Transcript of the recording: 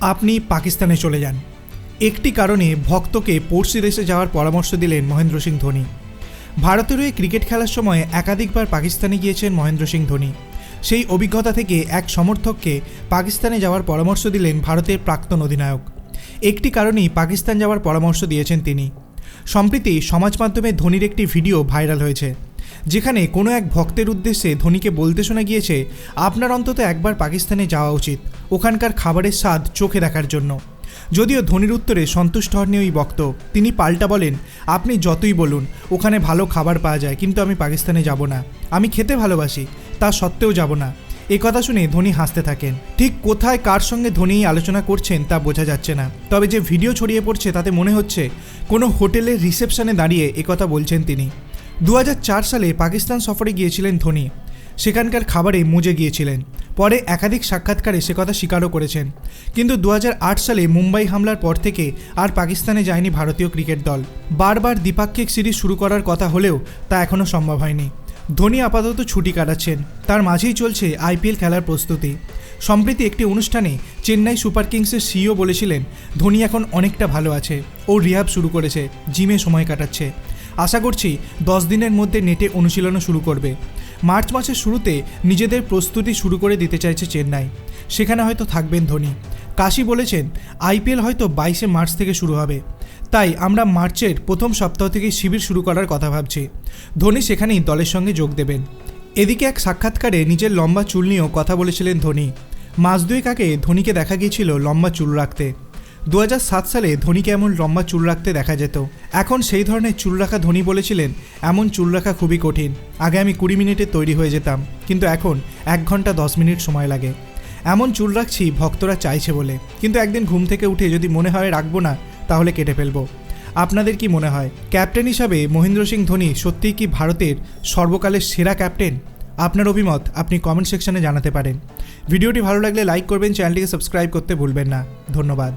আপনি পাকিস্তানে চলে যান। একটি কারণে ভক্তকে পড়শি দেশে যাওয়ার পরামর্শ দিলেন মহেন্দ্র সিং ধোনি। ভারতের হয়ে ক্রিকেট খেলার সময় একাধিকবার পাকিস্তানে গিয়েছেন মহেন্দ্র সিং ধোনি। সেই অভিজ্ঞতা থেকে এক সমর্থককে পাকিস্তানে যাওয়ার পরামর্শ দিলেন ভারতের প্রাক্তন অধিনায়ক। একটি কারণেই পাকিস্তান যাওয়ার পরামর্শ দিয়েছেন তিনি। সম্প্রতি সমাজ মাধ্যমে ধোনির একটি ভিডিও ভাইরাল হয়েছে। যেখানে কোনো এক ভক্তের উদ্দেশ্যে ধোনিকে বলতে শোনা গিয়েছে, আপনার অন্তত একবার পাকিস্তানে যাওয়া উচিত। ওখানকার খাবারের স্বাদ চোখে দেখার জন্য। যদিও ধোনির উত্তরে সন্তুষ্ট হননি ওই বক্ত তিনি পাল্টা বলেন, আপনি যতই বলুন, ওখানে ভালো খাবার পাওয়া যায়, কিন্তু আমি পাকিস্তানে যাব না। আমি খেতে ভালোবাসি, তা সত্ত্বেও যাব না। এ কথা শুনে ধোনি হাসতে থাকেন। ঠিক কোথায় কার সঙ্গে ধোনি আলোচনা করছেন তা বোঝা যাচ্ছে না। তবে যে ভিডিও ছড়িয়ে পড়ছে, তাতে মনে হচ্ছে, কোনো হোটেলের রিসেপশনে দাঁড়িয়ে একথা বলছেন তিনি। দু হাজার চার সালে পাকিস্তান সফরে গিয়েছিলেন ধোনি। সেখানকার খাবারে মজে গিয়েছিলেন। পরে একাধিক সাক্ষাৎকারে সে কথা স্বীকারও করেছেন। কিন্তু দু হাজার আট সালে মুম্বাই হামলার পর থেকে আর পাকিস্তানে যায়নি ভারতীয় ক্রিকেট দল। বারবার দ্বিপাক্ষিক সিরিজ শুরু করার কথা হলেও তা এখনও সম্ভব হয়নি। ধোনি আপাতত ছুটি কাটাচ্ছেন। তার মাঝেই চলছে আইপিএল খেলার প্রস্তুতি। সম্প্রতি একটি অনুষ্ঠানে চেন্নাই সুপার কিংসের সিইও বলেছিলেন, ধোনি এখন অনেকটা ভালো আছে। ও রিহাব শুরু করেছে। জিমে সময় কাটাচ্ছে। আশা করছি দশ দিনের মধ্যে নেটে অনুশীলনও শুরু করবে। মার্চ মাসের শুরুতে নিজেদের প্রস্তুতি শুরু করে দিতে চাইছে চেন্নাই। সেখানে হয়তো থাকবেন ধোনি। কাশি বলেছেন, আইপিএল হয়তো বাইশে মার্চ থেকে শুরু হবে। তাই আমরা মার্চের প্রথম সপ্তাহ থেকে শিবির শুরু করার কথা ভাবছি। ধোনি সেখানেই দলের সঙ্গে যোগ দেবেন। এদিকে এক সাক্ষাৎকারে নিজের লম্বা চুল নিয়েও কথা বলেছিলেন ধোনি। মাস দুয়েক আগে ধোনিকে দেখা গিয়েছিল লম্বা চুল রাখতে। দু হাজার সাত সালে ধোনিকে এমন লম্বা চুল রাখতে দেখা যেত। এখন সেই ধরনের চুল রাখা ধোনি বলেছিলেন এমন চুল রাখা খুবই কঠিন। আগে আমি কুড়ি মিনিটে তৈরি হয়ে যেতাম, কিন্তু এখন এক ঘণ্টা দশ মিনিট সময় লাগে। এমন চুল রাখছি ভক্তরা চাইছে বলে, কিন্তু একদিন ঘুম থেকে উঠে যদি মনে হয় রাখব না, তাহলে কেটে ফেলব। আপনাদের কি মনে হয়, ক্যাপ্টেন হিসাবে মহেন্দ্র সিং ধোনি সত্যিই কি ভারতের সর্বকালের সেরা ক্যাপ্টেন? আপনার অভিমত আপনি কমেন্ট সেকশনে জানাতে পারেন। ভিডিওটি ভালো লাগলে লাইক করবেন, চ্যানেলটিকে সাবস্ক্রাইব করতে ভুলবেন না। ধন্যবাদ।